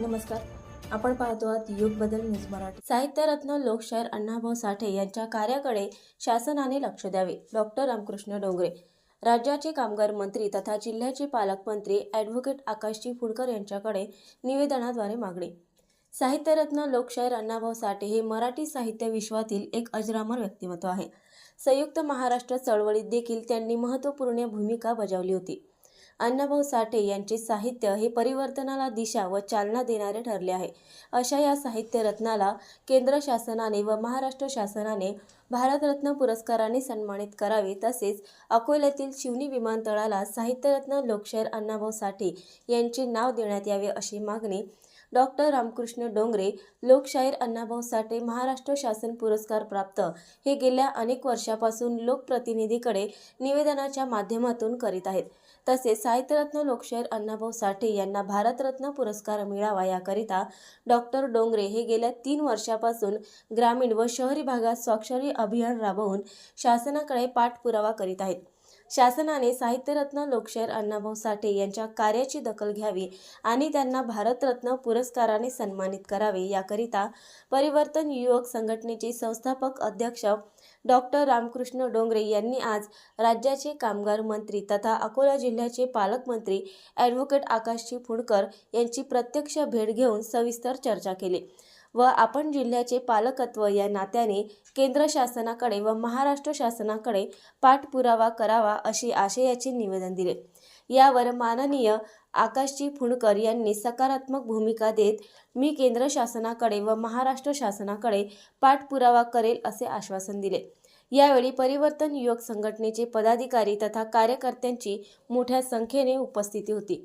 नमस्कार. आपण पाहतो आहात युग बदल न्यूज मराठी. साहित्यरत्न लोकशाहीर अण्णाभाऊ साठे यांच्या कार्याकडे शासनाने लक्ष द्यावे. डॉक्टर रामकृष्ण डोंगरे राज्याचे कामगार मंत्री तथा जिल्ह्याचे पालकमंत्री ॲडव्होकेट आकाशजी फुडकर यांच्याकडे निवेदनाद्वारे मागणी. साहित्यरत्न लोकशाहीर अण्णाभाऊ साठे हे मराठी साहित्य विश्वातील एक अजरामर व्यक्तिमत्व आहे. संयुक्त महाराष्ट्र चळवळीत देखील त्यांनी महत्त्वपूर्ण भूमिका बजावली होती. अण्णाभाऊ साठे यांचे साहित्य हे परिवर्तनाला दिशा व चालना देणारे ठरले आहे. अशा या साहित्य रत्नाला केंद्र शासनाने व महाराष्ट्र शासनाने भारतरत्न पुरस्काराने सन्मानित करावे. तसेच अकोल्यातील शिवनी विमानतळाला साहित्यरत्न लोकशाहीर अण्णाभाऊ साठे यांचे नाव देण्यात यावे अशी मागणी डॉक्टर रामकृष्ण डोंगरे लोकशाहीर अण्णाभाऊ साठे महाराष्ट्र शासन पुरस्कार प्राप्त हे गेल्या अनेक वर्षापासून लोकप्रतिनिधीकडे निवेदनाच्या माध्यमातून करीत आहेत. तसेच साहित्यरत्न लोकशाहीर अण्णाभाऊ साठे यांना भारतरत्न पुरस्कार मिळावा याकरिता डॉक्टर डोंगरे हे गेल्या तीन वर्षापासून ग्रामीण व शहरी भागात स्वाक्षरी अभियान राबवून शासनाकडे पाठपुरावा करीत आहेत. शासनाने साहित्यरत्न लोकशाहीर अण्णाभाऊ साठे यांच्या कार्याची दखल घ्यावी आणि त्यांना भारतरत्न पुरस्काराने सन्मानित करावे याकरिता परिवर्तन युवक संघटनेचे संस्थापक अध्यक्ष डॉक्टर रामकृष्ण डोंगरे यांनी आज राज्याचे कामगार मंत्री तथा अकोला जिल्ह्याचे पालकमंत्री ॲडव्होकेट आकाशजी फुंडकर यांची प्रत्यक्ष भेट घेऊन सविस्तर चर्चा केली. व आपण जिल्ह्याचे पालकत्व या नात्याने केंद्र शासनाकडे व महाराष्ट्र शासनाकडे पाठपुरावा करावा अशी आशयाचे निवेदन दिले. यावर माननीय आकाशजी फुंडकर यांनी सकारात्मक भूमिका देत मी केंद्र शासनाकडे व महाराष्ट्र शासनाकडे पाठपुरावा करेल असे आश्वासन दिले. यावेळी परिवर्तन युवक संघटनेचे पदाधिकारी तथा कार्यकर्त्यांची मोठ्या संख्येने उपस्थिती होती.